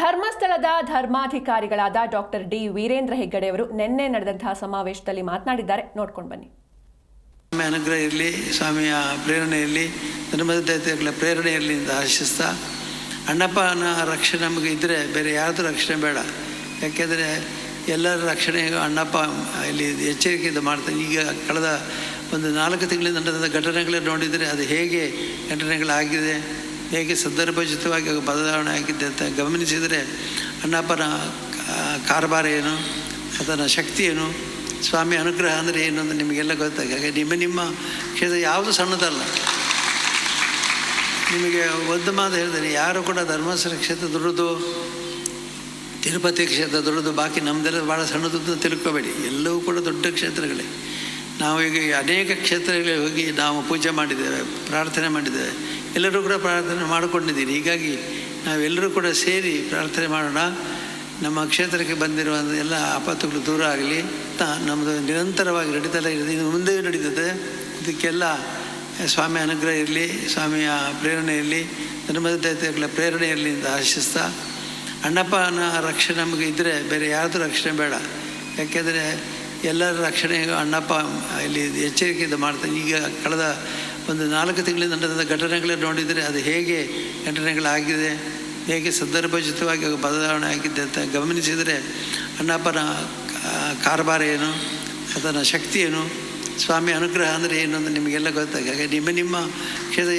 ಧರ್ಮಸ್ಥಳದ ಧರ್ಮಾಧಿಕಾರಿಗಳಾದ doctor D Veerendra ಹೆಗ್ಗಡೆಯವರು ನಿನ್ನೆ ನಡೆದಂತಹ ಸಮಾವೇಶದಲ್ಲಿ ಮಾತನಾಡಿದ್ದಾರೆ. ನೋಡ್ಕೊಂಡು ಬನ್ನಿ. ಸ್ವಾಮಿ ಅನುಗ್ರಹ ಇರಲಿ, ಸ್ವಾಮಿಯ ಪ್ರೇರಣೆ ಇರಲಿ, ಧರ್ಮದ ದೇವತೆಗಳ ಪ್ರೇರಣೆ ಇರಲಿ ಅಂತ ಆಶಿಸ್ತಾ, ಅಣ್ಣಪ್ಪನ ರಕ್ಷಣೆ ನಮಗೆ ಇದ್ದರೆ ಬೇರೆ ಯಾರ್ದು ರಕ್ಷಣೆ ಬೇಡ. ಯಾಕೆಂದರೆ ಎಲ್ಲರ ರಕ್ಷಣೆ ಅಣ್ಣಪ್ಪ ಇಲ್ಲಿ ಎಚ್ಚರಿಕೆಯಿಂದ ಮಾಡ್ತಾನೆ ಈಗ ಕಳೆದ ಒಂದು ನಾಲ್ಕು ತಿಂಗಳಿಂದ ನಡೆದ ಘಟನೆಗಳೇ ನೋಡಿದರೆ ಅದು ಹೇಗೆ ಘಟನೆಗಳಾಗಿದೆ ಹೇಗೆ ಸಂದರ್ಭೋಚಿತವಾಗಿ ಬದಲಾವಣೆ ಆಗಿದೆ ಅಂತ ಗಮನಿಸಿದರೆ ಅಣ್ಣಪ್ಪನ ಕಾರ್ಬಾರ ಏನು, ಅದರ ಶಕ್ತಿ ಏನು, ಸ್ವಾಮಿ ಅನುಗ್ರಹ ಅಂದರೆ ಏನು ಅಂತ ನಿಮಗೆಲ್ಲ ಗೊತ್ತಾಗ. ನಿಮ್ಮ ನಿಮ್ಮ ಕ್ಷೇತ್ರ ಯಾವುದು ಸಣ್ಣದಲ್ಲ. ನಿಮಗೆ ಒಂದು ಮಾತು ಹೇಳಿದರೆ ಯಾರು ಕೂಡ ಧರ್ಮಸ್ಥಳ ಕ್ಷೇತ್ರ ದೊಡ್ಡದು ತಿರುಪತಿ ಕ್ಷೇತ್ರ ದೊಡ್ಡದು ಬಾಕಿ ನಮ್ಮದೆಲ್ಲ ಭಾಳ ಸಣ್ಣದು ಅಂತ ತಿಳ್ಕೊಬೇಡಿ. ಎಲ್ಲವೂ ಕೂಡ ದೊಡ್ಡ ಕ್ಷೇತ್ರಗಳೇ. ನಾವು ಈಗ ಅನೇಕ ಕ್ಷೇತ್ರಗಳಿಗೆ ಹೋಗಿ ನಾವು ಪೂಜೆ ಮಾಡಿದ್ದೇವೆ, ಪ್ರಾರ್ಥನೆ ಮಾಡಿದ್ದೇವೆ. ಎಲ್ಲರೂ ಕೂಡ ಪ್ರಾರ್ಥನೆ ಮಾಡಿಕೊಂಡಿದ್ದೀರಿ. ಹೀಗಾಗಿ ನಾವೆಲ್ಲರೂ ಕೂಡ ಸೇರಿ ಪ್ರಾರ್ಥನೆ ಮಾಡೋಣ. ನಮ್ಮ ಕ್ಷೇತ್ರಕ್ಕೆ ಬಂದಿರುವ ಎಲ್ಲ ಆಪತ್ತುಗಳು ದೂರ ಆಗಲಿ. ಅಂತ ನಮ್ಮದು ನಿರಂತರವಾಗಿ ನಡೀತಾ ಇದೆ ಇನ್ನು ಮುಂದೆ ನಡೀತದೆ. ಇದಕ್ಕೆಲ್ಲ ಸ್ವಾಮಿ ಅನುಗ್ರಹ ಇರಲಿ, ಸ್ವಾಮಿಯ ಪ್ರೇರಣೆ ಇರಲಿ ಧರ್ಮದ ದೇವತೆಗಳ ಪ್ರೇರಣೆ ಇರಲಿ ಅಂತ ಆಶಿಸ್ತಾ, ಅಣ್ಣಪ್ಪನ ರಕ್ಷಣೆ ನಮಗೆ ಇದ್ದರೆ ಬೇರೆ ಯಾರ್ದು ರಕ್ಷಣೆ ಬೇಡ. ಯಾಕೆಂದರೆ ಎಲ್ಲರ ರಕ್ಷಣೆ ಅಣ್ಣಪ್ಪ ಇಲ್ಲಿ ಎಚ್ಚರಿಕೆಯಿಂದ ಮಾಡ್ತಾನೆ ಈಗ ಕಳೆದ ಒಂದು ನಾಲ್ಕು ತಿಂಗಳಿಂದ ನಡೆದ ಘಟನೆಗಳನ್ನು ನೋಡಿದರೆ ಅದು ಹೇಗೆ ಘಟನೆಗಳಾಗಿದೆ, ಹೇಗೆ ಸಂದರ್ಭೋಚಿತವಾಗಿ ಬದಲಾವಣೆ ಆಗಿದೆ ಅಂತ ಗಮನಿಸಿದರೆ ಅಣ್ಣಪ್ಪನ ಕಾರ್ಬಾರ ಏನು, ಅದರ ಶಕ್ತಿ ಏನು, ಸ್ವಾಮಿ ಅನುಗ್ರಹ ಅಂದರೆ ಏನು ಅಂತ ನಿಮಗೆಲ್ಲ ಗೊತ್ತಾಗ ನಿಮ್ಮ ನಿಮ್ಮ ಕ್ಷೇತ್ರ